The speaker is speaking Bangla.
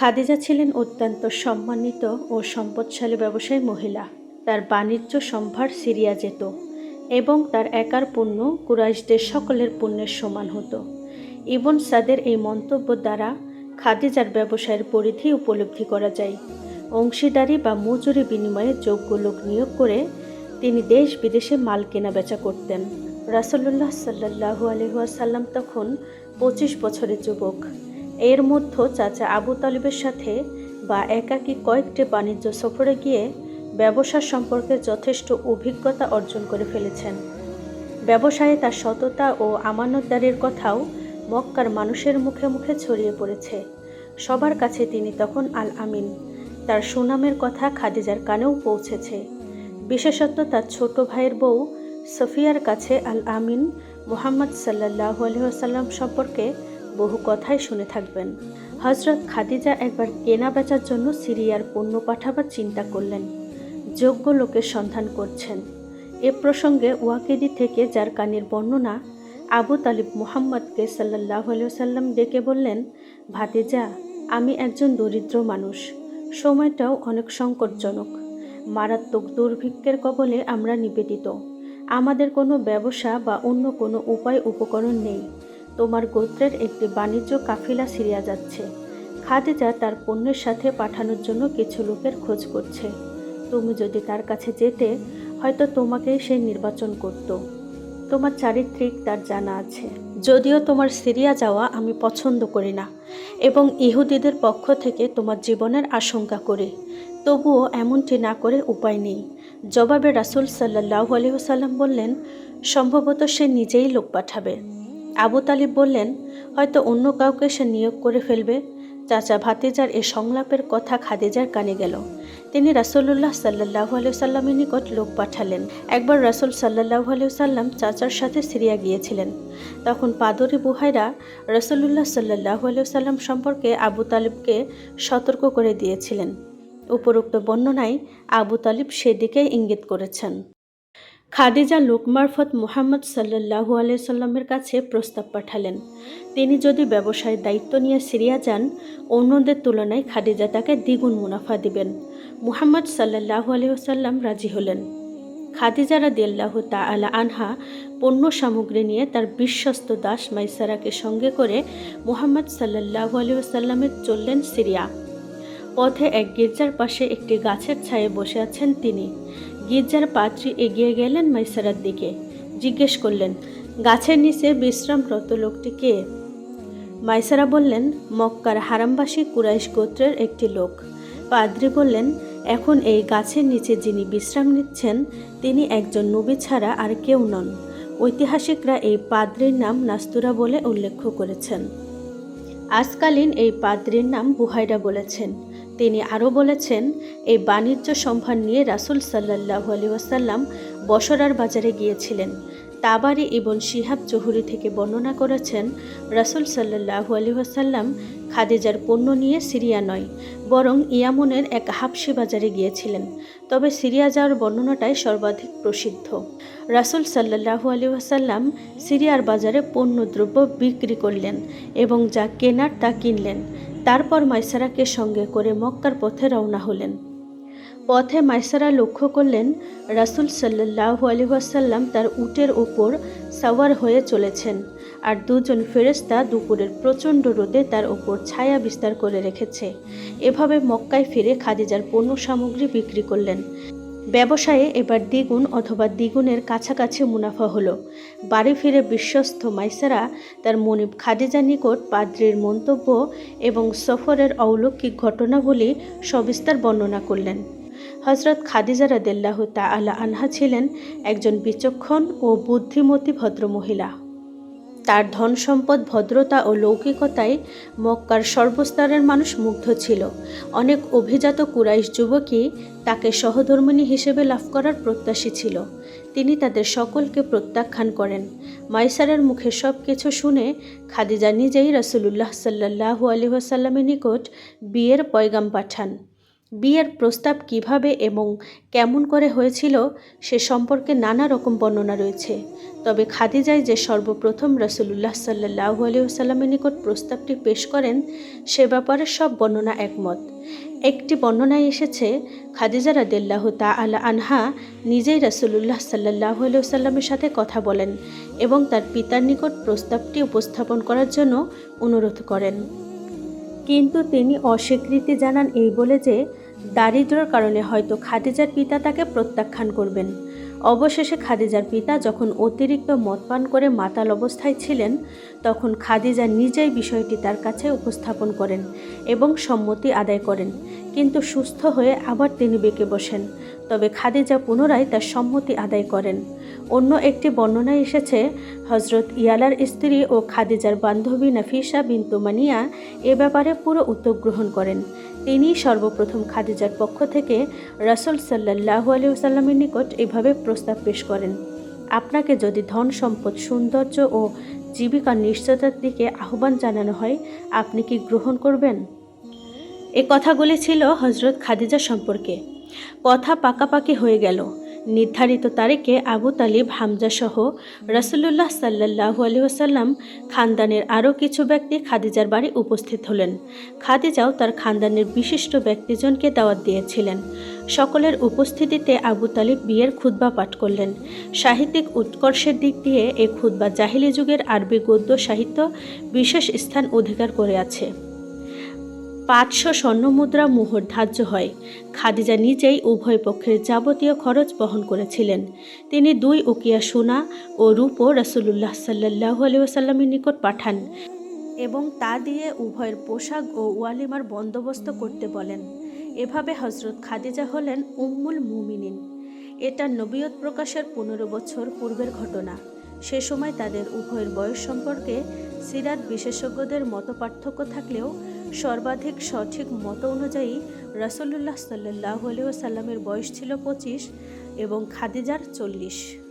খাদিজা ছিলেন অত্যন্ত সম্মানিত ও সম্পদশালী ব্যবসায়ী মহিলা। তার বাণিজ্য সম্ভার সিরিয়া যেত এবং তার একার পণ্য কুরাইশদের সকলের পণ্যের সমান হতো। ইবন সাদের এই মন্তব্য দ্বারা খাদিজার ব্যবসায়ের পরিধি উপলব্ধি করা যায়। অংশীদারি বা মজুরি বিনিময়ে যোগ্য লোক নিয়োগ করে তিনি দেশ বিদেশে মাল কেনা বেচা করতেন। রাসল্লাহ সাল্লাহু আলহাসাল্লাম তখন পঁচিশ বছরের যুবক। এর মধ্যে চাচা আবু তালিবের সাথে বা একাকী কয়েকটি বাণিজ্য সফরে গিয়ে ব্যবসা সম্পর্কে যথেষ্ট অভিজ্ঞতা অর্জন করে ফেলেছেন। ব্যবসায়ে তার সততা ও আমানতদারির কথাও মক্কার মানুষের মুখে মুখে ছড়িয়ে পড়েছে। সবার কাছে তিনি তখন আল আমিন তার সুনামের কথা খাদিজার কানেও পৌঁছেছে। বিশেষত তার ছোট ভাইয়ের বউ সফিয়ার কাছে আল আমিন মোহাম্মদ সাল্লাহ আলহাম সম্পর্কে বহু কথাই শুনে থাকবেন। হজরত খাদিজা একবার কেনা বেচার জন্য সিরিয়ার পণ্য পাঠাবার চিন্তা করলেন। যোগ্য লোকের সন্ধান করছেন। এ প্রসঙ্গে ওয়াকিদি থেকে, যার কানের বর্ণনা আবু তালিব মোহাম্মদকে সাল্লাহ সাল্লাম ডেকে বললেন, ভাতিজা, আমি একজন দরিদ্র মানুষ। সময়টাও অনেক সংকটজনক। মারাত্মক দুর্ভিক্ষের কবলে আমরা নিবেদিত। আমাদের কোনো ব্যবসা বা অন্য কোনো উপায়, উপকরণ নেই। তোমার গোত্রের একটি বাণিজ্য কাফিলা সিরিয়া যাচ্ছে। খাদিজা তার পণ্যের সাথে পাঠানোর জন্য কিছু লোকের খোঁজ করছে। তুমি যদি তার কাছে যেতে, হয়তো তোমাকেই সে নির্বাচন করত। তোমার চারিত্রিক তার জানা আছে। যদিও তোমার সিরিয়া যাওয়া আমি পছন্দ করি না, এবং ইহুদিদের পক্ষ থেকে তোমার জীবনের আশঙ্কা করি। তবুও এমনটি না করে উপায় নেই। জবাবে রাসুল সাল্লাহ আলহিহসাল্লাম বললেন, সম্ভবত সে নিজেই লোক পাঠাবে। আবু তালিব বললেন, হয়তো অন্য কাউকে সে নিয়োগ করে ফেলবে। চাচা ভাতিজার এ সংলাপের কথা খাদিজার কানে গেল। তিনি রাসুল্লাহ সাল্লাহ সাল্লামের নিকট লোক পাঠালেন। একবার রাসুল সাল্লাহ সাল্লাম চাচার সাথে সিরিয়া গিয়েছিলেন। তখন পাদরি বুহাইরা রসুল্লাহ সাল্লাহ সাল্লাম সম্পর্কে আবু তালিবকে সতর্ক করে দিয়েছিলেন। উপরোক্ত বর্ণনায় আবু তালিব সেদিকে ইঙ্গিত করেছেন। খাদিজা লোক মারফত মুহাম্মদ সাল্লাহু সাল্লামের কাছে প্রস্তাব পাঠালেন। তিনি যদি ব্যবসায়ের দায়িত্ব নিয়ে সিরিয়া যান, অন্যদের তুলনায় খাদিজা তাকে দ্বিগুণ মুনাফা দিবেন। মুহাম্মদ সাল্লাহু আলহিহসাল্লাম রাজি হলেন। খাদিজা রাদিয়াল্লাহ তালা আনহা পণ্য সামগ্রী নিয়ে তার বিশ্বস্ত দাস মাইসারাকে সঙ্গে করে মুহাম্মদ সাল্লাহু আলহিহসাল্লামের চললেন সিরিয়া। পথে এক গির্জার পাশে একটি গাছের ছায়ে বসে আছেন তিনি। গির্জার পাত্রী এগিয়ে গেলেন মাইসারার দিকে। জিজ্ঞেস করলেন, গাছের নিচে বিশ্রামরত লোকটি কে? মাইসারা বললেন, মক্কার হারামবাসী কুরাইশ গোত্রের একটি লোক। পাদ্রি বললেন, এখন এই গাছের নিচে যিনি বিশ্রাম নিচ্ছেন, তিনি একজন নবী ছাড়া আর কেউ নন। ঐতিহাসিকরা এই পাদ্রির নাম নাস্তুরা বলে উল্লেখ করেছেন। আজকালীন এই পাদ্রির নাম বুহাইরা বলেছেন। তিনি আরও বলেছেন এই বাণিজ্য সম্ভার নিয়ে রাসুল সাল্লাহ আলী ওয়াসাল্লাম বসরার বাজারে গিয়েছিলেন। তাবারি ইবন শিহাব জহুরি থেকে বর্ণনা করেছেন, রাসুল সাল্লাহু আলী ওয়াসাল্লাম খাদিজার পণ্য নিয়ে সিরিয়া নয়, বরং ইয়ামনের এক হাফসি বাজারে গিয়েছিলেন। তবে সিরিয়া যাওয়ার বর্ণনাটাই সর্বাধিক প্রসিদ্ধ। রাসুল সাল্লাহু আলী ওয়াসাল্লাম সিরিয়ার বাজারে পণ্যদ্রব্য বিক্রি করলেন এবং যা কেনার তা কিনলেন। তারপর মাইসারাকে সঙ্গে করে মক্কার পথে রওনা হলেন। পথে মাইসারা লক্ষ্য করলেন রাসুল সাল্লাহ আলহাসাল্লাম তার উটের ওপর সাওয়ার হয়ে চলেছেন আর দুজন ফেরেস্তা দুপুরের প্রচণ্ড রোদে তার ওপর ছায়া বিস্তার করে রেখেছে। এভাবে মক্কায় ফিরে খাদিজার পণ্য সামগ্রী বিক্রি করলেন। ব্যবসায়ে এবার দ্বিগুণ অথবা দ্বিগুণের কাছাকাছি মুনাফা হলো। বাড়ি ফিরে বিশ্বস্ত মাইসারা তার মনিব খাদিজা নিকট পাদ্রির মন্তব্য এবং সফরের অলৌকিক ঘটনাগুলি সবিস্তার বর্ণনা করলেন। হজরত খাদিজা রাদেল্লাহ তা আলা আনহা ছিলেন একজন বিচক্ষণ ও বুদ্ধিমতী ভদ্রমহিলা। তার ধন সম্পদ ভদ্রতা ও লৌকিকতায় মক্কার সর্বস্তরের মানুষ মুগ্ধ ছিল। অনেক অভিজাত কুরাইশ যুবকই তাকে সহধর্মিনী হিসেবে লাভ করার প্রত্যাশী ছিল। তিনি তাদের সকলকে প্রত্যাখ্যান করেন। মাইসারের মুখে সব কিছু শুনে খাদিজা নিজেই রসুল্লাহ সাল্লাহু আলহাসাল্লামের নিকট বিয়ের পয়গাম পাঠান। বিয়ের প্রস্তাব কীভাবে এবং কেমন করে হয়েছিল সে সম্পর্কে নানা রকম বর্ণনা রয়েছে। তবে খাদিজাই যে সর্বপ্রথম রসুল্লাহ সাল্লাহ আলিয়াল্লামের নিকট প্রস্তাবটি পেশ করেন, সে ব্যাপারে সব বর্ণনা একমত। একটি বর্ণনায় এসেছে, খাদিজা রাদিল্লাহ তা আলা আনহা নিজেই রাসুলুল্লাহ সাল্লাহ সাল্লামের সাথে কথা বলেন এবং তার পিতার নিকট প্রস্তাবটি উপস্থাপন করার জন্য অনুরোধ করেন। কিন্তু তিনি অস্বীকৃতি জানান এই বলে যে দারিদ্র্যর কারণে হয়তো খাদিজার পিতা তাকে প্রত্যাখ্যান করবেন। অবশেষে খাদিজার পিতা যখন অতিরিক্ত মদ পান করে মাতাল অবস্থায় ছিলেন, তখন খাদিজা নিজেই বিষয়টি তার কাছে উপস্থাপন করেন এবং সম্মতি আদায় করেন। কিন্তু সুস্থ হয়ে আবার তিনি বেঁকে বসেন। তবে খাদিজা পুনরায় তার সম্মতি আদায় করেন। অন্য একটি বর্ণনায় এসেছে হজরত ইয়ালার স্ত্রী ও খাদিজার বান্ধবী নাফিসা বিন্তু মানিয়া এ ব্যাপারে পুরো উদ্যোগ গ্রহণ করেন। তিনি সর্বপ্রথম খাদিজার পক্ষ থেকে রাসুল সাল্লাহ আলিয়াল্লামের নিকট এভাবে প্রস্তাব পেশ করেন, আপনাকে যদি ধন সম্পদ, সৌন্দর্য ও জীবিকার নিশ্চয়তার দিকে আহ্বান জানানো হয়, আপনি কি গ্রহণ করবেন? এ কথাগুলি ছিল হজরত খাদিজা সম্পর্কে। কথা পাকাপাকি হয়ে গেল। নির্ধারিত তারিখে আবু তালিব, হামজা সহ রসুল্লাহ সাল্লাহু আলহিহাসাল্লাম খানদানের আরও কিছু ব্যক্তি খাদিজার বাড়ি উপস্থিত হলেন। খাদিজাও তার খানদানের বিশিষ্ট ব্যক্তিজনকে দাওয়াত দিয়েছিলেন। সকলের উপস্থিতিতে আবু তালিব বিয়ের খুদ্া পাঠ করলেন। সাহিত্যিক উৎকর্ষের দিক দিয়ে এ খুদ্া জাহিলি যুগের আরবি গদ্য সাহিত্য বিশেষ স্থান অধিকার করে আছে। পাঁচশো স্বর্ণমুদ্রা মোহর ধার্য হয়। খাদিজা নিজেই উভয় পক্ষের যাবতীয় খরচ বহন করেছিলেন। তিনি দুই উকিয়া সোনা ও রূপো রসুল্লাহ সাল্লাহ আলিয়াসাল্লামের নিকট পাঠান এবং তা দিয়ে উভয়ের পোশাক ও ওয়ালিমার বন্দোবস্ত করতে বলেন। এভাবে হজরত খাদিজা হলেন উম্মুল মুমিনিন। এটা নবীয়ত প্রকাশের পনেরো বছর পূর্বের ঘটনা। সে সময় তাদের উভয়ের বয়স সম্পর্কে সিরাত বিশেষজ্ঞদের মত পার্থক্য থাকলেও সর্বাধিক সঠিক মত অনুযায়ী রাসল্লাহ সাল্লাহ আলিয়া সাল্লামের বয়স ছিল পঁচিশ এবং খাদিজার চল্লিশ।